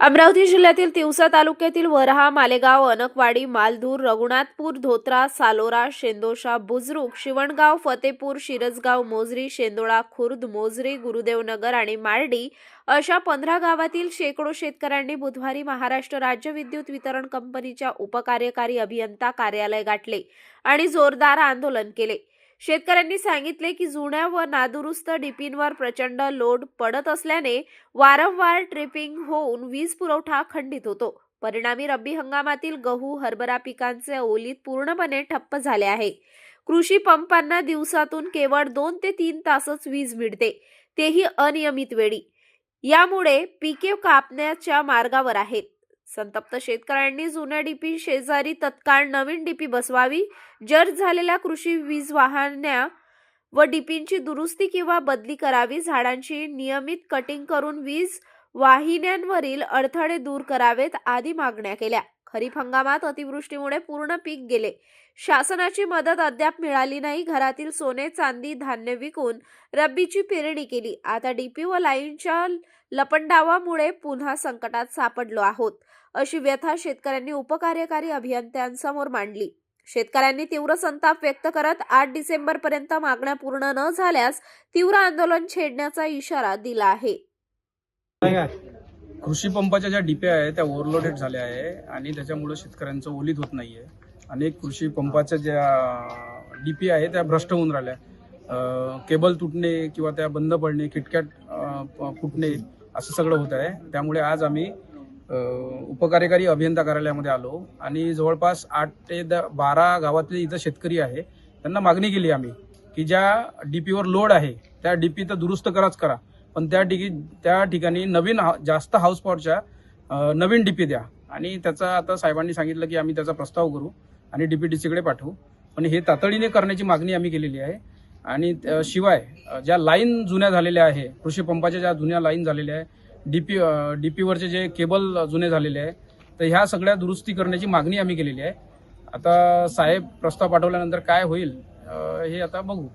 अमरावती जिल्ह्यातील तिवसा तालुक्यातील वरहा मालेगाव अनकवाडी मालधूर रघुनाथपूर धोत्रा सालोरा शेंदोशा बुजरुक शिवणगाव फतेपूर शिरसगाव मोजरी शेंदोळा खुर्द मोजरी गुरुदेवनगर आणि मार्डी अशा पंधरा गावातील शेकडो शेतकऱ्यांनी बुधवारी महाराष्ट्र राज्य विद्युत वितरण कंपनीच्या उपकार्यकारी अभियंता कार्यालय गाठले आणि जोरदार आंदोलन केले. शेतकऱ्यांनी सांगितले की जुन्या व नादुरुस्त डिपींवर प्रचंड लोड पडत असल्याने वारंवार ट्रिपिंग होऊन वीज पुरवठा खंडित होतो. परिणामी रब्बी हंगामातील गहू हरभरा पिकांचे ओलीत पूर्णपणे ठप्प झाले आहे. कृषी पंपांना दिवसातून केवळ दोन ते तीन तासच वीज मिळते. तेही अनियमित वेळी. यामुळे पिके कापण्याच्या मार्गावर आहेत. संतप्त शेतकऱ्यांनी जुन्या डीपी शेजारी तत्काळ नवीन डीपी बसवावी जर झालेल्या कृषी वीज वाहन्या व डीपींची दुरुस्ती किंवा बदली करावी झाडांची नियमित कटिंग करून वीज वाहिन्यांवरील अडथळे दूर करावेत आदी मागण्या केल्या. खरीप हंगामात अतिवृष्टीमुळे पूर्ण पीक गेले. शासनाची मदत अद्याप मिळाली नाही. घरातील सोने चांदी धान्य विकून रब्बीची पेरणी केली. आता डीपी व लाईनच्या लपंडावामुळे पुन्हा संकटात सापडलो आहोत अशी व्यथा शेतकऱ्यांनी उपकार्यकारी अभियंत्यांसमोर मांडली. शेतकऱ्यांनी तीव्र संताप व्यक्त करत आठ डिसेंबर पर्यंत मागण्या पूर्ण न झाल्यास तीव्र आंदोलन छेडण्याचा इशारा दिला आहे. कृषी पंपाच्या ज्या डिप्या आहेत त्या ओव्हरलोडेड झाल्या आहे आणि त्याच्यामुळे शेतकऱ्यांचं ओलीत होत नाहीये. अनेक कृषी पंपाच्या ज्या डीपी आहे त्या भ्रष्ट होऊन राहिल्या. केबल तुटणे किंवा त्या बंद पडणे किटकॅट फुटणे असं सगळं होत आहे. त्यामुळे आज आम्ही उपकार्यकारी अभियंता कार्यालयामध्ये आलो आणि जवळपास आठ ते द बारा गावातले इथं शेतकरी आहे. त्यांना मागणी केली आम्ही की ज्या डीपीवर लोड आहे त्या डीपी तर दुरुस्त कराच करा. पण त्या ठिकी त्या ठिकाणी नवीन हा- जास्त हाऊस पॉवरच्या अं, नवीन डीपी द्या. आणि त्याचा आता साहेबांनी सांगितलं की आम्ही त्याचा प्रस्ताव करू आणि डीपीडीसीकडे पाठवू. पण हे तातडीने करण्याची मागणी आम्ही केलेली आहे. आणि शिवाय ज्या लाईन जुन्या झालेल्या आहे कृषी पंपाच्या ज्या जुन्या लाईन झालेल्या आहे डीपी डीपीवरचे जे केबल जुने झालेले आहे तर ह्या सगळ्या दुरुस्ती करण्याची मागणी आम्ही केलेली आहे. आता साहेब प्रस्ताव पाठवल्यानंतर काय होईल हे आता बघू.